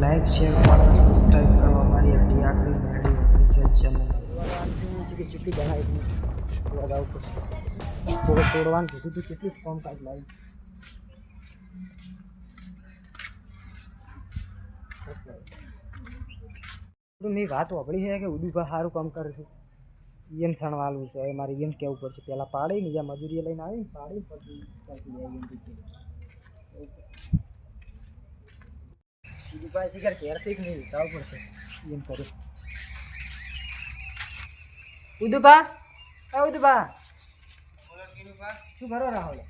Like, share અને subscribe કરવા મારી અડી આખરી મેરડી ઓફિશિયલ ચેનલ કેટલી જણાવી લગાવ તો કેટલું ફોર્મ કાઢ લાવી મેં વાત વાપરી છે કે ઉદુભા સારું કામ કરે છે. એમ સણવાલું છે મારે એમ કહેવું પડશે? પહેલાં પાડી ને જ્યાં મજૂરી લઈને આવી પાડી પછી રીતે ઉદુભા શિકાર ઘેર છે કે નહીં જવું પડશે. એમ કરું. ઉદુભા? એ ઉદુભા? શું કરો રાહુલ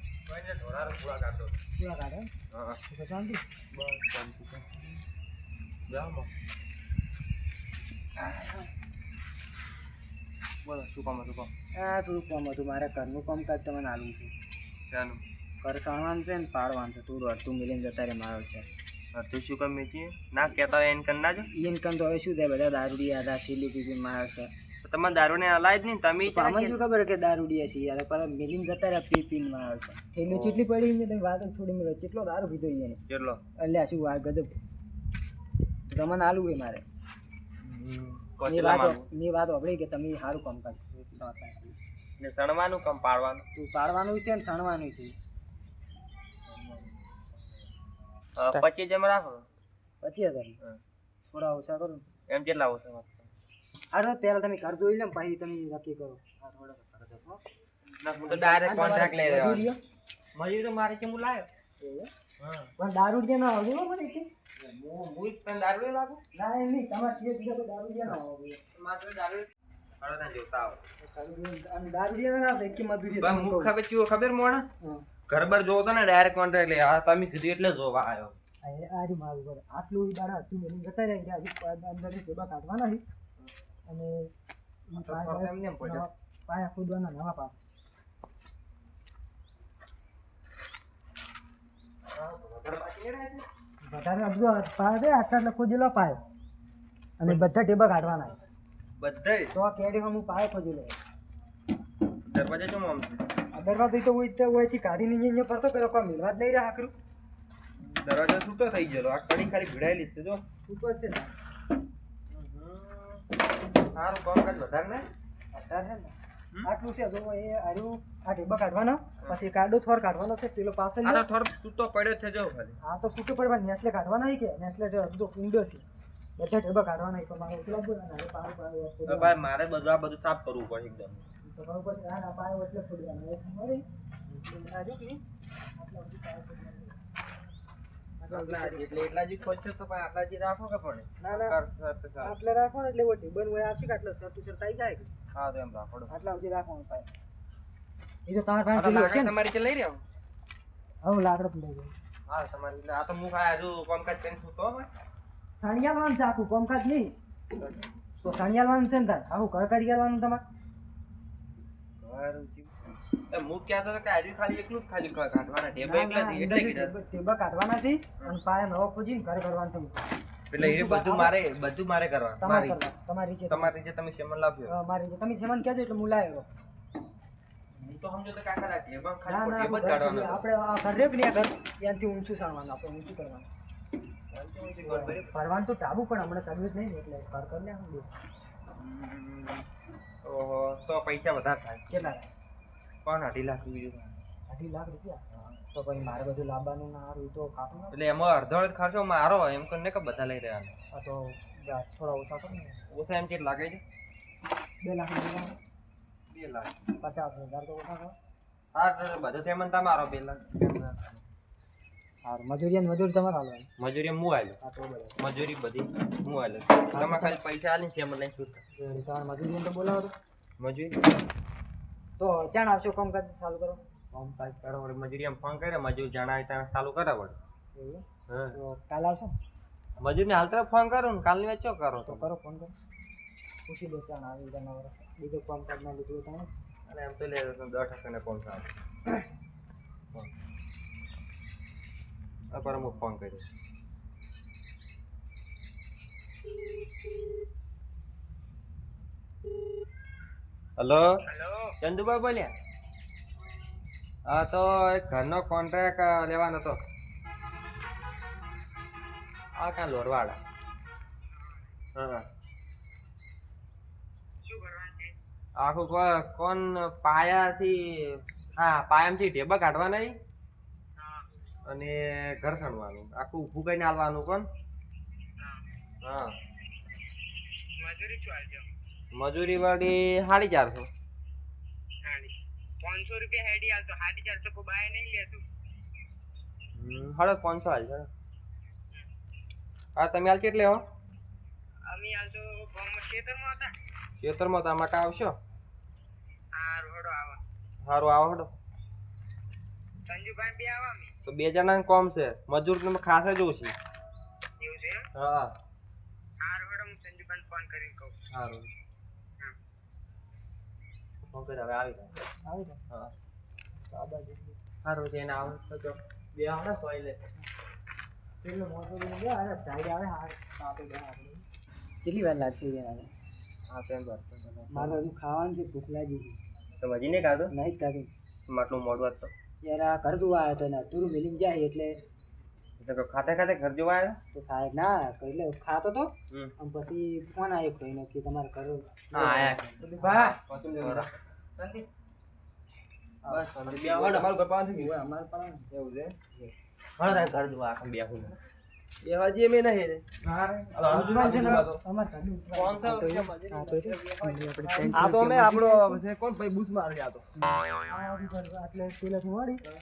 બોલો શું કામ હતું કામ? હા થોડું કામ હતું. મારે ઘરનું કામ કાજ તમને આલવું છે. શાનું? ઘર સણવાનું છે ને પાડવાનું છે. થોડું અડધું મિલીને જતા રહે મારો છે અડધું શું કામ મેચીએ ના કહેતા હોય એને કરી નાજો એને કર તો હવે શું થાય? બધા દારૂડિયા આધા થેલી પીપી માર છે. તો તમારે દારૂને અલાય જ નહીં તમે તો શું ખબર કે દારૂડિયા છે યાર? પાછા મિલિંગ જતા રહ્યા પી પીન માર છે. થેલી કેટલી પડી ને તમે વાત જ છોડી મળે કેટલો દારૂ પીધો એને કેટલો? એટલે શું વાત ગજબ. તમને આલું હોય મારે. કેટલા વાત માંગુ વાત વાપરી કે તમે સારું કામ કરો ને સણવાનું કામ પાડવાનું? તું પાડવાનું છે ને સણવાનું છે. પચીસ જેમ રાખો. પચીસ હજાર થોડા ઓછા કરો. એમ કેટલા ઓછા તો પહેલાં તમે ઘર જોઈ લો ને પછી તમે નક્કી કરો. હા તો ડાયરેક્ટ કોન્ટ્રાક્ટ લઈ રહ્યો. મજૂરી તો મારે કેમ પણ દારૂ જે ના આવજો મને કે? હું હું તને દારૂ લાગુ? ના નહીં તમારે જે બીજા દારૂ જે ના આવજો માત્ર દારૂ દારૂ ખબર મોણા? હા. ઘર બાર જોવો તો ને ડાયરેક્ટ કોન્ટ્રાક્ટ લે આ તમે કીધું એટલે જોવા આવ્યો. આ એ- આ રહ્યું મારું ઘર આટલું ઈ બારા હતું મને જતા રહ્યા કે હજુ અંદર ટેબા કાઢવાના હી અને ઈ પાયા- એમને પડ્યો. નવા- પાયા ખોદવાના નવા પાપ વધારે અબજો પાયા છે આટલા આટલા ખોદેલો પાયો. અને બધા ટેબા કાઢવાના બધા તો કેડી હું પાયો ખોદેલો દરવાજા ચમ આમ છે અદરવાદ તો હોય તો હોયથી કાઢીને અહીંયા પડતો કરો કોઈ મિલવા જ નહીં રહ્યા આખરું દરવાજો છૂટો થઈ ગયો આ કડી ખાલી ભીડાયેલી જ છે જો. છૂટો છે ને. સારું કામકાજ વધારે ને અત્યારે છે ને. આટલું છે જો એ આર્યું આ ટેબા કાઢવાનો પછી કાડો થોર કાઢવાનો છે પેલો પાછળ આ તો થોડો છૂટો પડ્યો છે જો ખાલી. આ તો છૂટું પડવા નેસલે કાઢવાના છે કે? નેસલે જો અડધો ઊંડો છે. બધા ટેબા કાઢવાના છે તો મારે બધા ના પાડો પાર તો ભાઈ મારે બધું આ બધું સાફ કરવું પડે એકદમ. આ એટલે છોડવાના એક મળી કે. જ એટલે એટલા જ ખોલશો તો ભાઈ આટલા જ રાખો કે પડે? ના ના. કર- કર- કર. આટલે રાખો ને એટલે ઓટી. બન હોય આવશે કે આટલો શર્ટ આવી જાય હા તો એમ રાખો. આટલા સુધી રાખવાનું પાય. એ તો તમારા પાસે તો હશે તમારી જે લઈ રહ્યો? હવે લાકડો લઈ જાય હા તમારી આ તો હું ખાય હજુ કામકાજ કરીને છૂટો હવે. સાણિયાલવાનું છે આખું કોમકાજ નહીં. તો સાણિયાલવાનું છે ને તાર? આખું ઘર કરી તમારે? હું કહેતો હતો કે હજુ ખાલી એકલું જ ખાલી કાઢવાના એકલા એટલે ટેબા કાઢવાના છે અને પાયા નવો ખોજીને ઘર કરવાનું છે એટલે એ બધું મારે બધું મારે કરવા તમારી તમારી રીતે. તમારી રીતે તમે લાવ્યો મારી રીતે. તમે સેવન કહેજો એટલે હું લાવ્યો હું તો સમજો તો કાકા આ ટેબલ ખાલી ના કાઢવાનો આપણે આ ઘર રહ્યો કે ઘર ત્યાંથી ઊંચું સાણવાનું આપણે ઊંચું કરવાનું. ભરવાનું તો ટાબુ પણ હમણાં જ નહીં એટલે ઘર કરી હમ. ઓહો તો પૈસા વધારે થાય. કેટલા પણ અઢી લાખ રૂપિયા. અઢી લાખ રૂપિયા? તો પછી મારે બધું લાવવાનું ના હારું તો કાપું એટલે એમાં અડધો ખર્ચો મારો એમ કરીને કે બધા લઈ રહ્યા આ તો થોડા ઓછા કરો ને. ઓછા એમ કેટલા લાગે છે? બે લાખ બે લાખ. પચાસ હજાર તો ઓછા કરો. હા બધું સેમન તમારો બે લાખ. સારું મજૂરી મજૂર તમારે હાલો મજૂરી હું આવેલો હા તો બરાબર. મજૂરી બધી હું આવેલો તમે ખાલી પૈસા હાલી સેમન લઈને શું તમારે મજૂરી તો બોલાવો મજૂરી? તો જાણ આવશો કામકાજ ચાલુ કરો. કામ કાજ કરો વળી મજૂરી એમ ફોન કરે મજૂર જણાય ત્યાં ચાલુ કરે વળી. તો કાલે આવશો? મજૂરને હાલ તરફ ફોન કરો ને કાલની ચો કરો તો કરો ફોન કરો. પૂછી લો ચાણ આવી જનાવર બીજું કામકાજ ના લીધું તમે અને એમ તો લે દસ ટકાને ફોન કરો પર હું ફોન કર્યો હલો? ચંદુભાઈ બોલ્યા? હા તો એક ઘરનો કોન્ટ્રાક્ટ લેવાનો હતો. આ કાં લોરવાડા? હા. આખું કોણ પાયાથી હા પાયામાંથી ઢેબા કાઢવાના અને ઘર ખણવાનું આખું ઊભું કરીને હાલવાનું કોણ? હા. મજૂરી વાળી સાડી. ચારસો પાંચસો રૂપિયા હેડી હાલતો સાડી ચારસો કોઈ બાય નહીં લેતું હમ, પાંચસો હાલ. હા તમે હાલ કેટલે હો? અમે હાલતો ગામમાં ખેતરમાં હતા. ખેતરમાં તો માટે આવશો? રોડો આવા. સારું આવો હડો સંજુભાઈ બે આવા અમે. તો બે જણાને કોમ છે. મજૂર તમે ખાસે જ ઓછી એવું છે હા. આ રોડો હું સંજુભાઈ ફોન કરીને કહું. સારું ફોન હવે આવી જાય આવી જાય હા. બાજુ સારું છે એને આવે તો જો બે આવડે સોય લે. પેલો મોટો બી ગયા અરે સાઈડ આવે હા આપે બે આપણે કેટલી વાર લાગશે એના હા પેન બર મારે હજુ ખાવાનું છે ભૂખ લાગી છે. તો હજી નહીં કાઢો નહીં ખાધું ખાધી. માટલું મોડું હતું યાર આ ઘર જોવા આવ્યો હતો ને તુરું મિલીને જાય એટલે કે ખાતે ખાતે ઘર જોવા આવ્યો તો ખાય ના એટલે ખાતો તો. હમ. પછી ફોન આવ્યો કોઈનો કે તમારે ઘર હા આયા. બા પસંદ શાંતિ બસ શાંતિ બે આવડે. અમારું ઘર પાસેથી હોય. અમારે પણ એવું છે. ઘર ઘર જોવા આખા બે હું બેવા મેં નહીં રે. આપણે ત્રણ આ તો અમે આપણો છે કોણ? ભાઈ બુસ મારી આ તો. આટલે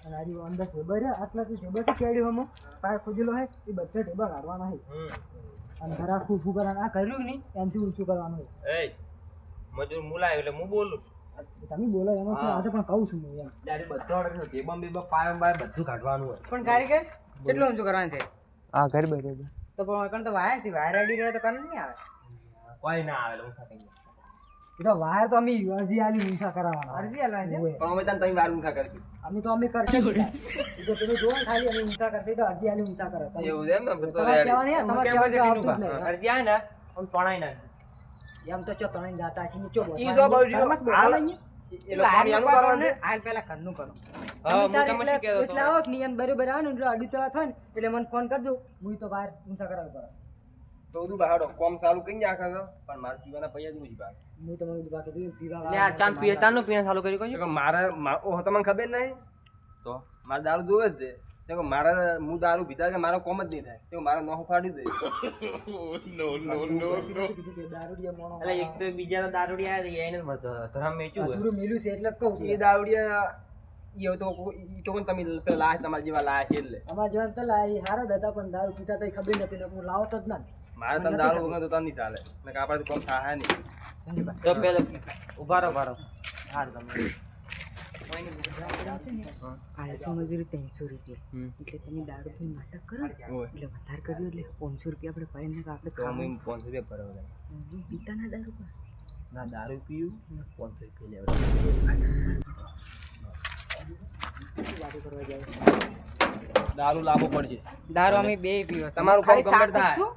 અને અંદર આટલાથી કેડ્યો હમો. પાય ખોજેલો હે એ બધા ઢેબા કાઢવાના હે. અને ઘર ઊભું કરવાનું આ કર્યું નહીં? એમથી ઊંચું કરવાનું હોય એ મજૂર મુલાય એટલે હું બોલું તમે બોલો એમાં શું આજે પણ કહું છું હું બધો ઓર્ડર ટેબમ બેબમ પાયમ બાય બધું કાઢવાનું હોય. પણ કારીગર કેટલું ઊંચું કરવાનું છે? આ ઘર બેઠો તો પણ એકણ તો વાયર છે વાયર અડી રહ્યો તો કણ નહીં આવે? કોઈ ના આવે હું ખાતે તો વાયર તો અમે અરજી આલી ઊંચા કરાવવાના. અરજી આલવાની છે? પણ અમે તને તમે વાર ઊંઘા કરી અમે તો અમે કરશે જ તો પેલું જોવો ખાલી અમે ઊંચા કરશે તો અરજી આલી ઊંચા કરે. એવું એમ ને? તો તમારે કહેવાનું હે, તમારે કહેવાનું અરજી આ ને પણ તણાઈ નાખ એમ તો ચો ત્રણેય જાતા છે ને ચો ઈ સો બાજુ જ એટલે- મને ફોન કરજો. હું તો બહાર ઊંચા કરાવી પડે. તો બહાડો કોમ ચાલુ કરી નાખે છે પણ મારે પીવાના પૈયા જ મુજી બાકી હું તમને બાકી પીવા પીએ પીવાનું ચાલુ કરી મારા તમને ખબર નહીં? તો મારે દારૂ જોવે જ છે. તો મારે હું દારૂ પીતા કે મારો કોમ જ નહીં થાય. તો મારે નોહ ફાડી દે. કીધું કે દારૂડિયા મોણો એટલે એક તો બીજા દારૂડિયા આવી એને મળતો ધરામ મેચ્યું અધૂરું મેલ્યું છે એટલે કહું છું. એ દારૂડિયા એ તો એ ઈ તો તમે પેલા લાયા તમારા જેવા છે એટલે. અમારા જેવા તો લાય હારો જ હતા પણ દારૂ પીતા તો ખબર નથી ને હું લાવતો જ ના. મારે તમે દારૂ વગર તો તમને નહીં ચાલે. મેં કાપડ તો કોમ થાય નહીં. તો પેલો ઉભારો. હાર તમે. મજૂરી ત્રણસો રૂપિયા. એટલે તમે દારૂ નાટક કરો એટલે વધારે કર્યું એટલે પાંચસો રૂપિયા આપણે પાડીને આપણે તો પાંચસો રૂપિયા ભરવા પીતા ના દારૂ પણ. ના દારૂ પીયું પાંચસો રૂપિયા લેવા દારૂ લાવવો પડશે. દારૂ અમે બે પીવો. તમારું કામ કમ્પ્લીટ થાય છું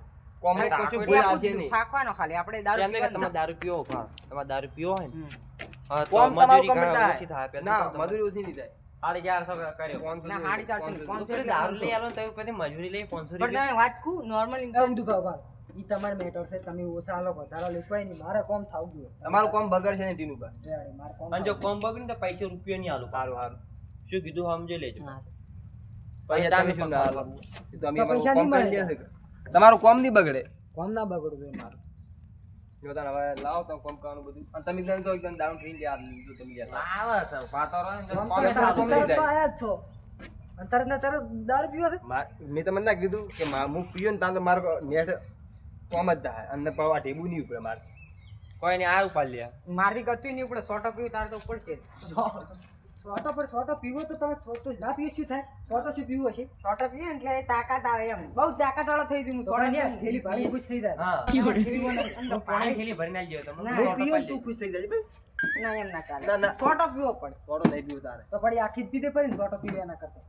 કશું ભૂલ આવશે નહીં. ખાલી. આપણે દારૂ તમે દારૂ પીવો તમારે દારૂ પીવો હોય ને. હા, તો કોમ મજૂરી ઓછી થાય. ના મજૂરી ઓછી નહીં થાય સાડી ચારસો કર્યો. ના સાડી ચારસો પાંચસો પાંચસો દારૂ લઈ આલો તો પછી મજૂરી લઈ પાંચસો પણ તમે વાત કુ નોર્મલ એ ઊંધું ભાવ ભાવ ઈ તમારે મેટર છે તમે ઓછા આલો વધારે આલો નહીં મારે કોમ થાવું જોઈએ. તમારું કોમ બગડશે નહીં ટીનું પર કોમ અને જો કોમ બગડે તો પૈસા રૂપિયો નહીં આલું. સારું સારું. શું કીધું સમજી લેજો. પૈસા તમે શું ના આલો? કરી લેશે. તમારું કોમ નહીં બગડે. કોમ ના બગડવું જોઈએ મારું. જો તને હવે લાવો તમે કોમ કરવાનું બધું. અને તમે તમે તો એકદમ ડાઉન થઈ ગયા જો તમે ગયા આવે છે વાતો રહે ને કોમે તો સારું નહીં તરત તો આયા છો. અને ને તરત દારૂ પીવો મેં તમને ના કીધું કે મા- હું પીયો ને ત્યાં તો મારો નેટ કોમ જ થાય. અને આ ઢેબુ નહીં ઉપડે મારે. કોઈ નહીં આ ઉપાડ લે. મારી કતું નહીં ઉપડે સોટો પીવું તારે તો પડશે સોટો પર સોટો પીવો તો તમે સોટો ના પીવો શું થાય? સોટો શું પીવું હશે? સોટો પીએ ને એટલે તાકાત આવે એમ. બહુ તાકાત વાળો થઈ ગયું સોટો કાંઈ થેલી ભરી ખુશ થઈ જાય. હા. પાણી થેલી ભરીને આવી જાય. તમે ના, હું સોટો પીયો ને પાડી તું ખુશ થઈ જાય ભાઈ. ના એમ ના ચાલે ના, ના. સોટો પીવો પડે થોડો નહીં પીવો તારે. તો પડી આખી જ પીધે પડી ને સોટો પી એના કરતા.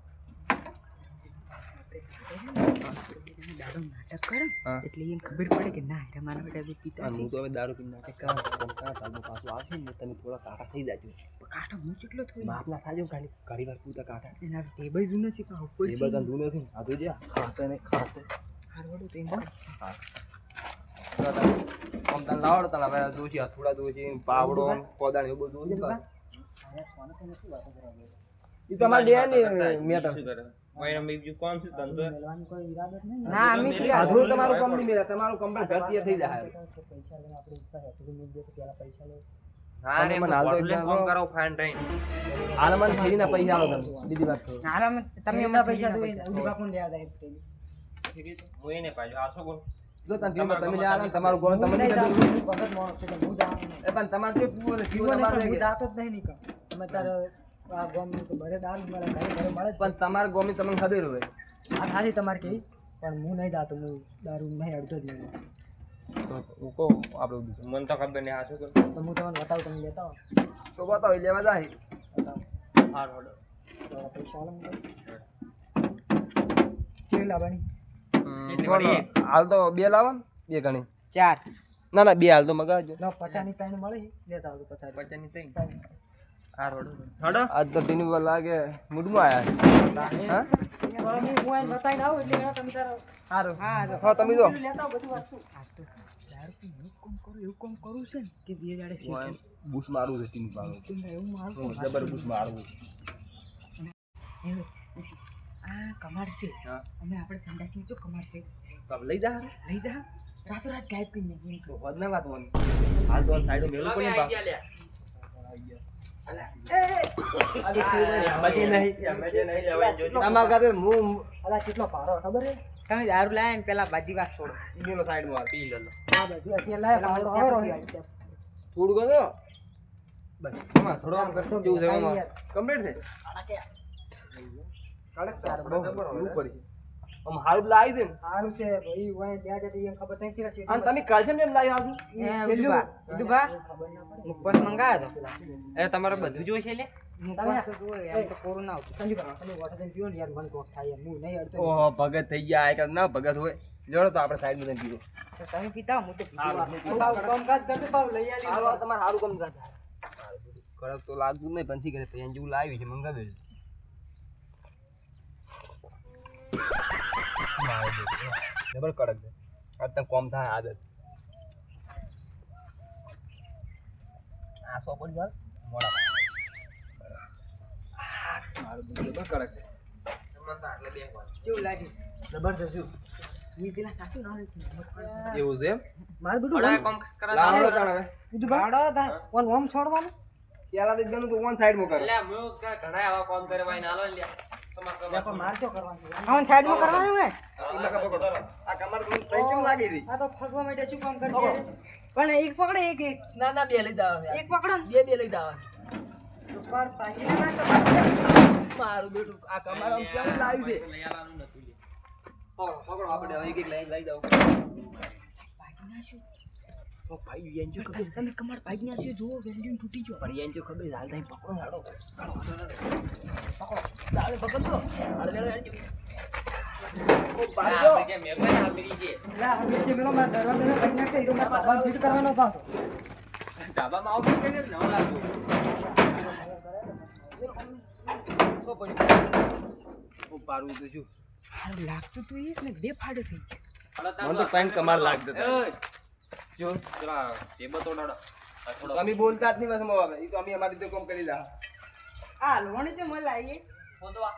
દારૂ નાટક કરે એટલે એને ખબર પડે કે ના એટલે મારા બેટા બી પીતા હું તો હવે દારૂ પી નાટક કરા કોમ કરા તાલમાં પાછું આવશે ને તમે થોડા કાંટા થઈ જાજો. કાંટો હું કેટલો થયો માપ ના થાજો ખાલી ઘણી વાર પૂરતા કાંટા. એના ટેબલ જૂનો છે પણ ઉપર એ બધા જૂનો નથી આ તો જે ખાતે ને ખાતે. હારવડું તો એમ હા. કોમ તન લાવડો તન હવે દોશી હથોડા દોશી પાવડો કોદાળ એવું બધું દોશી અરે કોને તો નથી વાતો કરવા દે. એ તમારે ડે ને મેટર શું કરે કોઈ અમે બીજું કોણ છે ધંધો મેળવાનો કોઈ ઈરાદો જ નહીં ને. ના અમે શું આધુર તમારું કમ નહીં મેળે તમારું કમ્પ્લીટ ઘર તૈયાર થઈ જાય તો પૈસા લઈને આપણે ઉપર હેઠું મૂકી દે તો પેલા પૈસા લે હા રે મને હાલ તો બોટલે એકદમ ફોન કરો ફાઇન ટ્રેન હાલ મને ફેરીના પૈસા આલો તમે બીજી વાત કહું હાલ અમે તમે તમે એમના પૈસા પૈસા તો પૈસા ઉડી બાપુને લેવા જાય પેલી. હું એને પાછો આસો બોલ જો તમે પીવો તમે લે આલો ને તમારું ગોળ તમને હું નહીં નહીં જાઉં, ખબર. હું વખત માણસ છું એટલે હું જવાનું નહીં. એ પણ તમારે જો પીવો ને પીવો પીવો નહીં, તમારે પણ હું કે. જાતો જ નહીં નીકળ. તમે તારે આ પણ તમારા ગોમી તમને ખબર હોય. આ ખાલી તમારે કેવી? પણ હું નહીં જાતો હું દારૂ નહીં અડતો જ નહીં તો હું કહું આપણું મને તો ખબર નહીં આસો કર? તો હું તમને બતાવું તમે લેતા આવો. તો બતાવો એ લેવા જાય. તો પૈસા કેવી લાવવાની? વાળી? હાલ તો બે લાવો ને બે ગણી. ચાર. ના ના બે હાલ તો મગાવજો. લો પચાસની ત્રણ મળી લેતા આવજો પચાસ પચાની ત્રણ. હાર રોડ હોડો આજ તો તેની પર લાગે મૂડમાં આયા હા? આવું તમે તારા સારું હા જો હા તમે જો. પેલું લેતા બધું વસ્તુ દારૂ પી એવું કામ કરું એવું કામ કરું છે ને કે બે દાડે શીખી. બૂસ મારું છે ટીમ પાડું તમે એવું મારું હું જબર બૂસ મારું આ કમાડ છે. હા. અમે આપણે સંડાસની જો કમાડ છે. તો લઈ જા લઈ જા. રાતો રાત ગાયબ કરી નાખી એમ તો હોદ ના વાત હોવાની. હાલ તો સાઈડ મેલો પણ ને ગયા લે બચી નહીં દારૂ લાયા પેલા બાજી વાત છોડો ઈનો સાઈડમાં પી લે આ બધું અત્યારે લાય પાવડો હવે રોહી આવી થોડું ગયો બસ થોડું આમ કરતો કેવું છે કમ્પ્લીટ છે આમ હારું લાવી દે સારું છે ભાઈ વાય ત્યાં જતી એમ ખબર નથી કેવા અને તમે કાઢશે એમ લાવી આવજો એ ખબર ના પડે મંગાવ્યો તો એ તમારે બધું જોઈશે લે? તો એમ તો તમે વોટર પીવો ને યાર મને કોક થાય હું નહીં અડતો. ઓહો ભગત થઈ ગયા આ ના ભગત હોય. જોડો તો આપણે સાઈડમાં પીવો તમે પીતા હો, તો કરતો પાવ લઈ હાલો તમારે સારું કામ કરતા કડક તો લાગતું નહીં પંછી કરે જેવું લાવી છે. જબર કડક છે. આ તને કોમ થાય આદત. આ સો પડી જાય મોડા. મારું દૂધ જબર કડક છે. તમને તો આટલે બે વાર કેવું લાગ્યું જબરજસ્ત શું? સાચું ના એવું છે એમ? મારું બધું બધું ઓન છોડવાનું? પેલા તો વન સાઈડમાં કરો એટલે ઘણા આવા કોમ કરે ભાઈ નાલો લે તમાર લે પણ કરવાનું હે આ કમર તો તઈ કેમ લાગી હતી? આ તો ફગવા માટે શું કામ કરશે પણ એક પકડે એક એક. ના ના બે લઈ જાવ એક પકડો ને. બે બે લઈ દાવા ઉપર પાછી ના તો મારું બેટું આ કમર આમ કેમ લાવી છે? લઈ આવવાનું નતું લે પકડો પકડો આપણે હવે એક એક લઈ લઈ જાવ ઓ ભાઈ એન જો ખબર તમે કમાર ભાઈ ના છે જુઓ વેલ્યુ તૂટી ગયો પણ એન જો ખબર હાલ થાય પકડો હાડો દાળ પકડતો અડલે અડલે ઓ ભાઈ જો. કે મેં કઈ આમરી છે લા હવે જે મેલો માર દરવાજો ને ભાઈ નાખે તો માર બાબા ફિટ કરવાનો પાછો ધાબામાં આવું કે ન લાગતું તો પડી ઓ પારું તો જો હાલ લાગતું તું એક ને બે ફાડે થઈ ગયો. મને તો ત્રણ કમાર લાગતો. જો જરા ટેબલ તો ડાડો અમે બોલતા જ નહીં બસ હવે એ તો અમે અમારી રીતે કોમ કરી દા આ લોણી છે મને લાગી ખોદવા.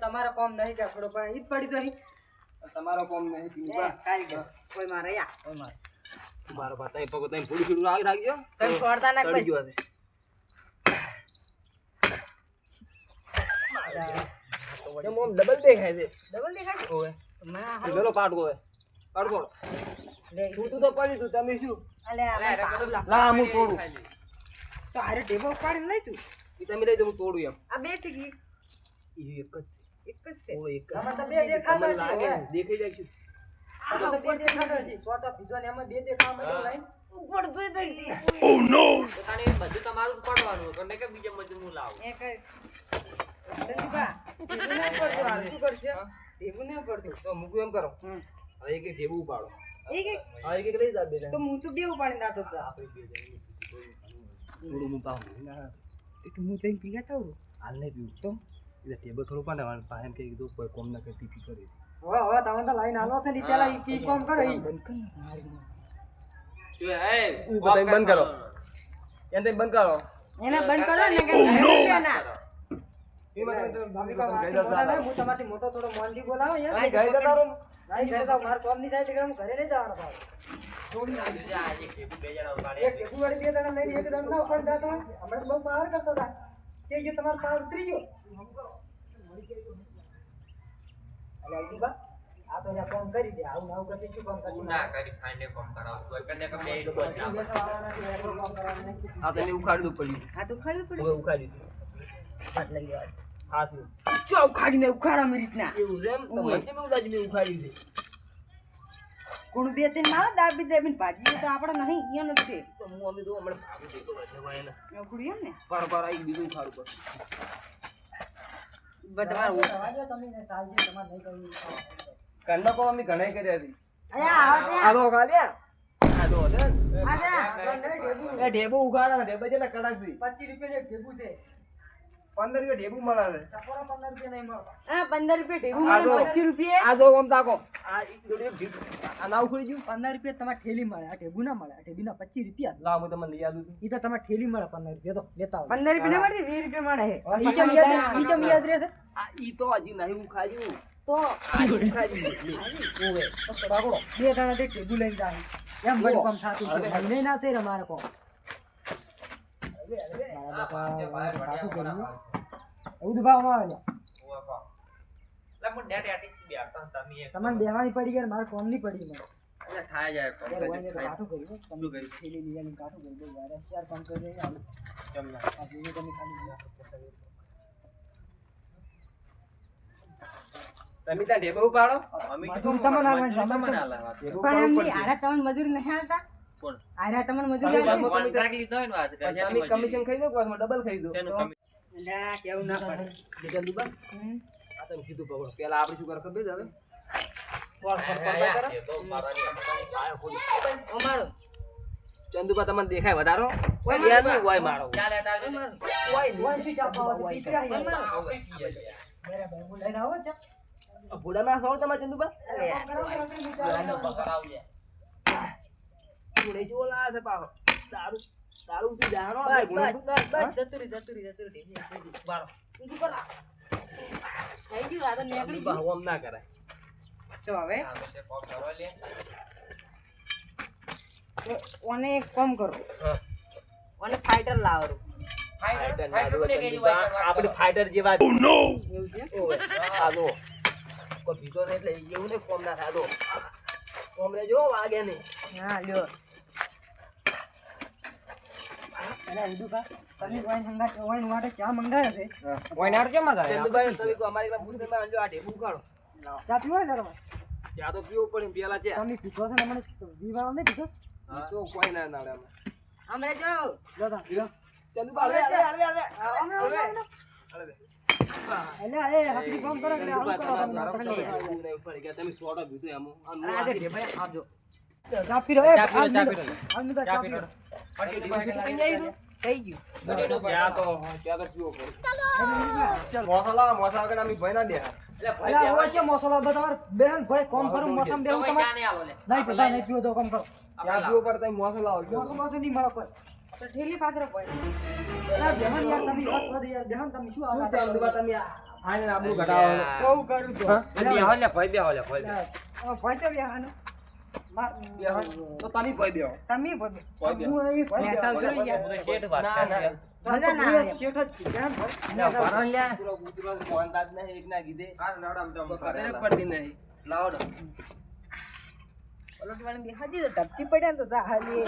તમારે કોમ નહીં કે થોડો પણ ઈ જ પડી તો તમારો કોમ નહીં એ, કોઈ મારે યા. ઓય માર. મારો ભાતા પગો તઈ થોડું થોડું રાગ રાખજો. તમે છોડતા ના ચડી કોઈ ગયો છે એમ આમ ડબલ દેખાય છે. ડબલ દેખાય છે? ઓવે. ના એ પેલો પાટકો હે પાટકો તું તું તો પડી તું તમે શું? અલે લા હું તોડું. તો હારે ટેબલ ઉપાડીને લઈ તું? એ તમે લઈ દો હું તોડું એમ. આ બે શીખી એક જ એક જ છે? ઓ એક જ. આમાં તો બે દેખાતા છે દેખાઈ જાય છે. તાણે તમારું પડવાનું બીજે મજૂર હું લાવું એવું ના કરતો હાલ શું કરશે એવું ના કરતો તો મૂકું એમ કરો હવે એક એક ઢેબું ઉપાડો એક એક હા એક એક લઈ જા બે તો હું તો બે ઉપાડીને દાતો હતો થોડું હું પાઉં એ તો હું તઈ પી લેતા હાલ નહીં પીવું તો એટલે ટેબલ થોડું પણ રહેવાનું પાસે એમ કહી કીધું કોઈ કોમ ના કરી પી કરી હવે હવે તમે તો લાઈન આલો છે ને ઈ કી કોમ કરે ઈ બંધ કર. બંધ કરો એને તમે બંધ કરો એને બંધ કરો ને કે ના. હું તમારથી મોટો થોડો મોનથી બોલાવો યાર. નહીં, ગઈ જતા રહો ને. નહીં, ઘરે જાઓ, મારે કોમ નહીં થાય એટલે હું ઘરે નહીં જવાનો પાછો. એક ટેબુ વાળી બે જણા લઈને એક દમ ના ઉપાડી જાતો હોય. હમણાં તો બહુ બહાર કરતા હતા. તે જો તમારો પાર ઉતરી ગયો. અલે અલ્દીબા, આ તો યાર કોમ કરી દે. આવું ને આવું કરતી શું કોમ કરતી? બેસવા આવવાના છે, એકલો કોમ કરવાનું નહીં. આ તો એને ઉખાડી દઉં પડ્યું આ તો ખાલી હવે પડી ઉખાડી દઉં હાથ લઈ લો. હા શું ચો ઉખાડીને ઉખાડા મારી રીતના. એવું છે એમ? તો કેમ એવું લાગ્યું મેં ઉખાડ્યું છે કોણ બે ત્રણ મારો દાબી દાબીને ભાજી તો આપણે નહીં ઈયો નથી. તો હું અમે તો હમણાં ભાગું છું, તો જવાય ને. ઉખડી એમ ને પર પર આઈ બીજું ઉખાડું પર તમારું તમે સાલજી તમારે નહીં કરવું. કંડા અમે ઘણા કર્યા હતી અયા આવો છે. ટેબુ. ઢેબુ. ઉખાડા ઢેબુ છે કડાકથી પચીસ રૂપિયાનું ઢેબુ છે. પંદર રૂપિયા ઢેબુ મળે. હા પંદર રૂપિયા ઢેબુ આ પચીસ રૂપિયા. આ જો આમ તાકો. આ ઈ જોડે ઢેબુ. આ ના ઉખડી ગયું? પંદર રૂપિયા તમારે ઠેલી મળે આ ઢેબુ ના મળે આ પચીસ રૂપિયા. લાવ હું તમને લઈ આવું એ તો તમારે ઠેલી મળે પંદર રૂપિયા તો લેતા આવો. પંદર રૂપિયા મળે વીસ રૂપિયા મળે. ઈ યાદ રહે- યાદ રહે આ ઈ તો હજી નહીં તો. બે જણા તે લઈને જાય એમ ના થઈ મારા બાપા કાઠું કર્યું એવું દુભાવમાં આવે તમને બેવાની પડી ગયા મારે કોમ નહીં પડી મને થાય યાર ઓયને તો જાય કાઠું કર્યું તમે તમે તમે ત્યાં ઢેબુ ઉપાડો? તમને મજૂરી નહીં હાલતા? કોણ? આરા તમને મજૂરી અમે કમિશન ખાઈ દો ડબલ ખાઈ દો ના, કેવું ના પડે. આ તમે કીધું પકડો. પેલા આપણે શું કરો ખબર હવે? ચંદુબા તમને દેખાય વધારો? ઓય મારો ઓય શું ચા ખાવા છે? પીપળા યાર. મેરા ભાઈ હું લઈને આવો ચા. ભૂડામાં સૌ તમારે ચંદુબા ભૂડે જો લાવે છે પાછો દારૂ દારૂ પી જાણો બસ બસ બસ બસ જતું રહી જતું રહી જતું રહી થઈ ગયું. બારો ઊંધું કરો. થઈ ગયું આ તો નીકળી ગયું. આમ ના કરાય. તો હવે? ઓને એક કામ કરો. ઓને ફાઈટર લાવવાનું ફાઈટર ના જોવે ચંદુબા આપણે ફાઈટર જેવા એવું છે? ઓવે આ જો કોઈ ભીતો થાય એટલે એવું ને કોમ ના થાય. જો કોમ રે જો વાગે નહીં. હા લ્યો. અરે હિન્દુભા, તમે ઓયન હંગાત- ઓયન માટે ચા મંગાવ્યો છે ચંદુભાઈ તમે કહો અમારી એકલા ભૂતમાં આંજો આ ઢેબુ ઉખાડો ચા પીવો ને તારામાં? ત્યાં તો પીવું પડે પેલા ત્યાં તમે પીધો છે મને પીવાનો નહીં પીધો તો કોઈ ના નાડે અમે હમણાં જો લો તા, પીવો. ચંદુબા હળવે હળવે હળવે હળવે હળવે એટલે એ હાથથી કામ કરો એટલે આવું કરો તમે. ગયા. તમે સોટો પીધો એમ આ આજે ઢેબરિયા આપજો ચા પીરો, એ, ચા પીરો, ચા પીરો. ભાઈ. ઠેલી બેહન યાર તમે બેહન આને આપણું ઘટાડો બહુ કરું તો. અલા, ભાઈ તો વ્યાહનું તો તમે કોઈ બેહો. તમે કોઈ બેહો. હું અહીં ભાઈ નેસા ઉતરો યાર ના ના. મજા ના આવે શેઠ જ બેહન ભાઈ. પૂરો કૂતરો મોહનદાસ ને એક ના કીધે. તો ખબર જ પડતી નહીં. લાવો પલોટવાળી બી હાજી તો ટપચી પડ્યા ને તો જા હાલી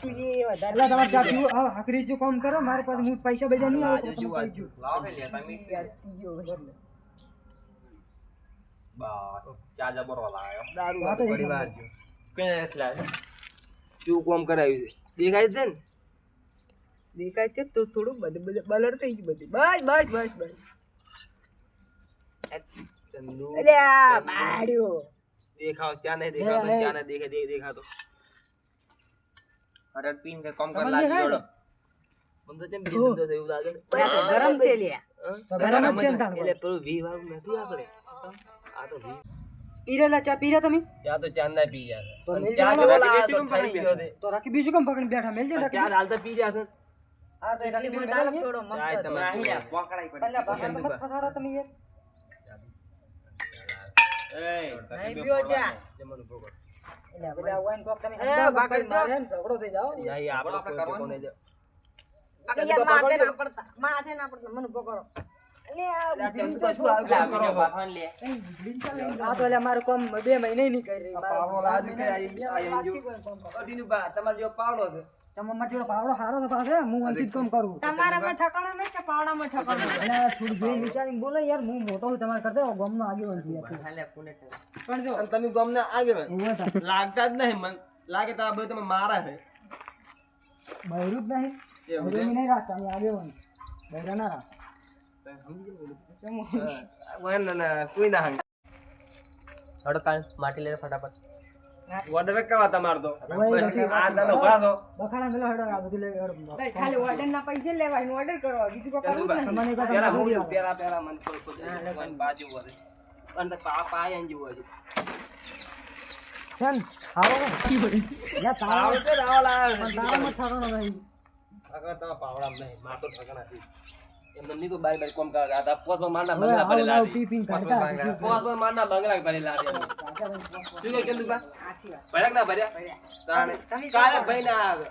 તું એ વધારે અલા, તમારે ચા પીવું હા હાકરી જો કામ કરો મારી પાસે હું પૈસા બેજા નહીં આવે તો તમે જો પીયો એટલે. દારૂ આ તો એક ઘણી વાર શું કોમ કરાવ્યું છે દેખાય છે ને દેખાય છે તો થોડું બધું બલર થઈ ગયું બધું બસ બસ બસ બસ ચંદુ અલે દેખાવ ત્યાં નહીં દેખાતો. ત્યાં નહીં દેખે દે- દેખાતો તમને દેખાય ને? મને તો કેમ બી ધંધો એવું લાગે તો ગરમ છે લ્યા ગરમ છે એટલે પેલું વી વાળું નથી આપણે આ તો પીરેલા ચા પીરે તમે? ત્યાં તો ચાર ના પી ગયા તો ચા રાખી બીજું કેમ પકડીને બેઠા? મેલ છે ચા હાલ તો પી ગયા છે. તો રાખી લીંબુ બીજું થોડો મસ્ત તમે હતો. પી પહેલા બહાર મત ફસાડો તમે યાર એય, નહીં પીવો ચા. જમવાનું ભોગવો. એટલે પેલા વાઈન કોક તમે એ, સમજાવો, મારે ઝઘડો થઈ જાવ નહીં, આપણે કોઈ ભેગો નહીં જાવ. આ યાર માથે ના પડતા. માથે ના પડતા. મને પકડો જો બે મહિને નહીં કરી તમારે જેવો પાવડો છે. તમે મારા પાવડો સારો છે પાસે હું અંકિત કામ કરું. તમારામાં ઠકાણા નહીં કે પાવડામાં ઠકાણા એટલે થોડું જોઈ વિચારીને બોલો યાર હું મોટો છું તમારે કરતા ગામનો આગેવાન છું પણ જો. અને તમે આગેવાન. લાગતા જ નહીં મન લાગે તો આ બધું તમે મારા છે. બૈરું જ નહીં? બૈરું નહીં રાખતા અમે આગેવાન. બૈરા ના રાખતા. માટી લઈને ફટાફટ ઓર્ડર કરવા તમાર તો આ તને ઊભા થો. બખાડા મેલો હેડો આ બધું લઈ હેડો. ખાલી ઓર્ડર ના પૈસા લેવાય ઓર્ડર કરવા બીજું કોઈ કરવું જ નહીં તમને એક પેલા હું પેલા પેલા મને કોઈ કોઈ મને બાજુ વધે અને તો પા પાય એમ જેવું છે ને? આવો આવડે છે ને, આવા લાવે છે. પણ તારો મત ઠાકોર નહીં. આગળ તમારા પાવડામાં નહીં, માર તો છે. નહીં કોઈ બારી બારી કોમ કરે. આ તો પોસમાં મારના હવે બંગલા આવું ભરેલા આવું છે. પી પીને કાઢતા હશે. પોસમાં મારના બંગલા. કાકા ભાઈ, શું કહે કેંદુભા? સાચી વાત ભર્યા કે ના ભર્યા? તાણે. કાલે ભાઈ ના આવે.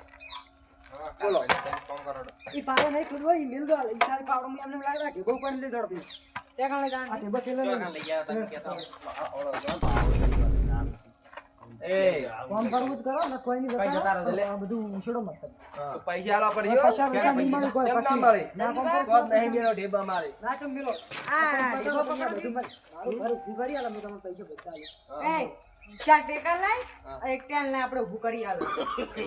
બોલો. ઈ પાડો નહીં ખુદવો, ઈ મિલ દો. ઈ સારી પાવડો મેં એમને લાગે રાખી. બહુ પણ લીધો આપણે. ત્યાં કાલે જાણ આ ટેબલ પેલો લઈ લો. લઈ ગયા તમે કહેતા એ કરવું કરો ને કોઈ જતા. આ બધું ઉછેડો મત. તો પૈસા આલવા પડે પૈસા પૈસા નહીં મળે કોઈ પછી. ના કામ તો નહીં મેળો ઢેબા મારે? ના ચમ મિલો. આ પૈસા ઢેબો બધું મળે. મારું. ઘર ઊભું આલો, હું તમને પૈસા પૈસા એ ચાર ટેકા લાય એક ટેન ને આપણે ઊભું કરી આલો.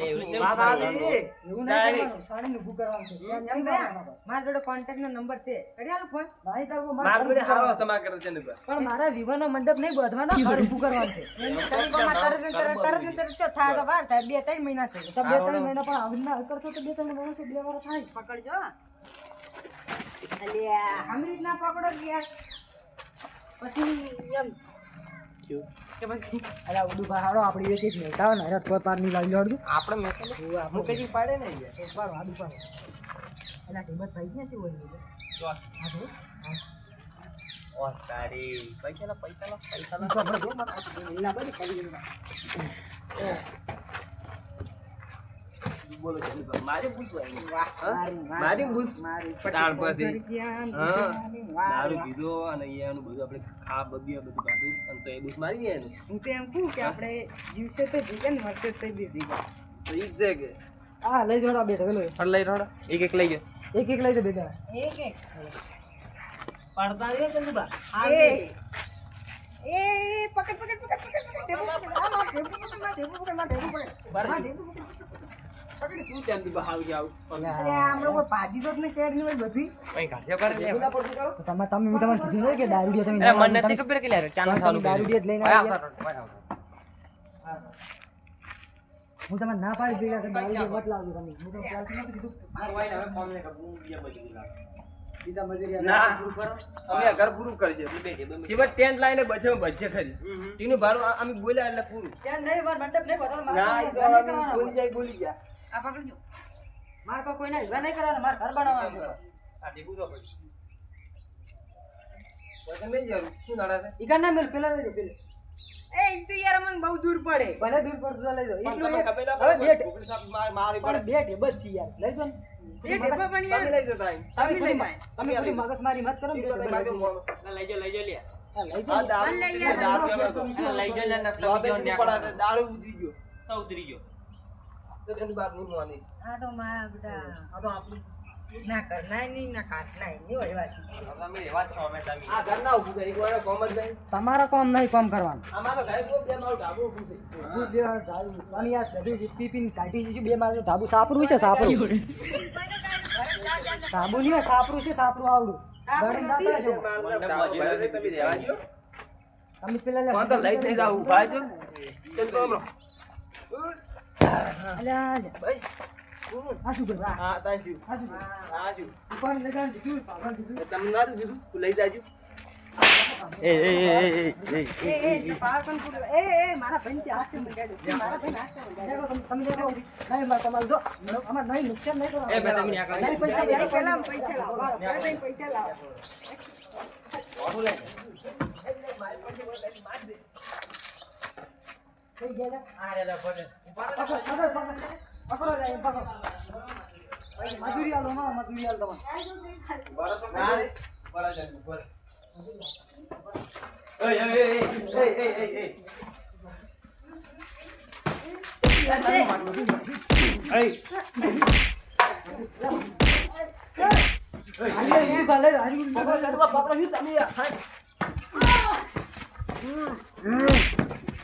એવું નહીં. સાડીને ઊભું કરવાનું છે. મારા જોડે કોન્ટેક્ટ નો નંબર છે. કરી આલો ફોન ભાઈ તારો મારા જોડે હારો તમા કરે છે ને પણ મારા વિવાહનો મંડપ નહીં બાંધવાનો, ઘર ઊભું કરવાનું છે. તરત તરત તરત તરત થાય તો વાર થાય બે ત્રણ મહિના થઈ તો બે ત્રણ મહિના પણ આવી રીતના કરશો તો બે ત્રણ મહિના તો બે વાર થાય. પકડજો અલ્યા. હમરી રીતના પકડો યાર. પછી એમ કે પછી અલા ઉડુ ભાડો એક એક મેળતા હોય ને અરે કોઈ પાર નહીં લાવી લેવડતું આપણે તો હું કઈ પાડે ને યાર. વાર વાડું પાડો. અલા કિંમત થઈ ગયા છે હોય હા તો ઓ તારી પૈસાના પૈસાના પૈસાના તો આપણે જો મારા લીલા બધી ખાલી ગયેલા. બોલો છે મારે. મારી હા. દારૂ પીધો અને એનું બધું આપણે ખા બબીએ બધું ખાધું અને તો એ બુસ મારી ગયા એનું. હું તો એમ કહું કે આપણે જીવશે તો જીવે ને મરશે તો બી જીવે તો ઈ જ કે. હા લઈ જોડા બેઠો પેલો ફળ લઈ રોડો એક એક લઈ ગયો. એક એક લઈ જાય બેટા એક એક. પડતા રહ્યો ચંદુબા એ. એ પકડ પકડ પકડ પકડ. પકડ. પકડ પકડ પકડ પકડ પકડ. પકડ પકડ પકડ પકડ પકડ પકડી. શું ચંદુબા હાવ કે આવું અરે આમળો કોઈ ભાજી તો ને કેડની બધી. કઈ ઘાટિયા પર લે પેલા પડતું કરો તમે તમે મેં તમને કીધું નહીં કે દારૂડિયા તમે મને નથી ખબર કે લે ચાલો ચાલુ દારૂડિયા જ લઈને આવ્યા. હું તમને ના પાડી દીધા કે દારૂડિયા મત લાવજો તમે. હું તમને પહેલાથી નહોતું કીધું. બીજા મજૂરી ના. પૂરું કરો. અમે ઘર પૂરું કરશે. સિવાય ટેન્ટ લાઈને બચે બચે ખરી ટીનું ભાડું અમે બોલ્યા એટલે પૂરું. નહીં, મંડપ નહીં ના તો કરવાના. બોલી જાય બોલી ગયા. આ પકડજો મારે કોઈ કોઈને હિવા નહીં કરવાના, મારે ઘર બનાવવાનું છે. આ ટીપુ તો પછી પછી નહીં જરૂર શું નડે છે ઈ ના મેલ, પેલા લઈ લો, પેલા. એ તો યાર મને બહુ દૂર પડે ભલે દૂર પડતું લઈ લો. એટલું તમે ખબર ના પડે બે ગોકળી સાહેબ માર- મારી પડે બે ટેબલ છે યાર. લઈ દો ને. એ ટેબો પણ યાર લઈ જતા તમે તમે લઈ મા- તમે ખોટી મગજમારી મત કરો તો લઈ મોનો. લઈ આ જાઓ. દારૂ લઈ તો. છે, દારૂ ઉતરી ગયો તો તેની વાત નહીં માની. આ તો મારા બેટા આ તો આપણું ના કર નહીં ના કાટ નહીં હોય વાત આ ઘર ના ઊભું કોમ જ નહીં. તમારા કામ નહીં કામ કરવાનું તો કોઈ બે મારું ઢાબુ ઊભું છે. ઊભું કાઢી બે મારું ધાબુ સાપરું છે સાપરું ધાબુ નહીં સાપરું છે સાપરું આવડું તમે રહેવા દ્યો. તમે પેલા લઈ જ જાવ. ભાઈ, કરે? કરે? તું લઈ જાજો એ એ એ એ એ એ પાકન કુલ એ એ મારા બેનથી આખે મંગાડે મારા બેન આખે મંગાડે તમે દેખો નહીં મારા તમાર જો અમાર નહીં નુકસાન નહીં કરો એ મેં તમને આ કરી પૈસા પહેલા પહેલા પૈસા લાવો પહેલા તમે પૈસા લાવો ઓટો લે મારી પાસે બોલ માર દે થઈ ગયા અરે લે ફોટો પકડો પકડો પકડો મજૂરી આલો માં મજૂરી આલો તમને બરો તો ના રે બરો જન બોલ એ એ એ એ એ એ એ પકડો પકડો તમે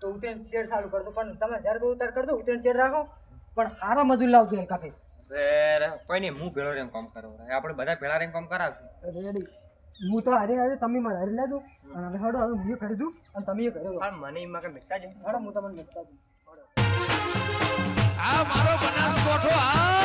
તો ઉતરેણ ચેડ ચાલુ કરતો પણ તમે જ્યારે બહુ ઉતાર કરજો ઉતરેણ ચેડ રાખો. પણ સારા મજૂર લાવજો એમ વેર, કોઈ નહીં હું ભેળો રેમ કામ કરો. આપણે બધા ભેળા રેમ કામ કરાવશું. રેડી. હું તો હારે હારે તમે મારે હારે લેજો. અને હવે હડો હવે હું એ કરી દઉં અને તમે એ કર્યો હા મને એમાં કઈ મેટા જ હડો હું તમને લેતા જ આ મારો બનાસકોઠો આ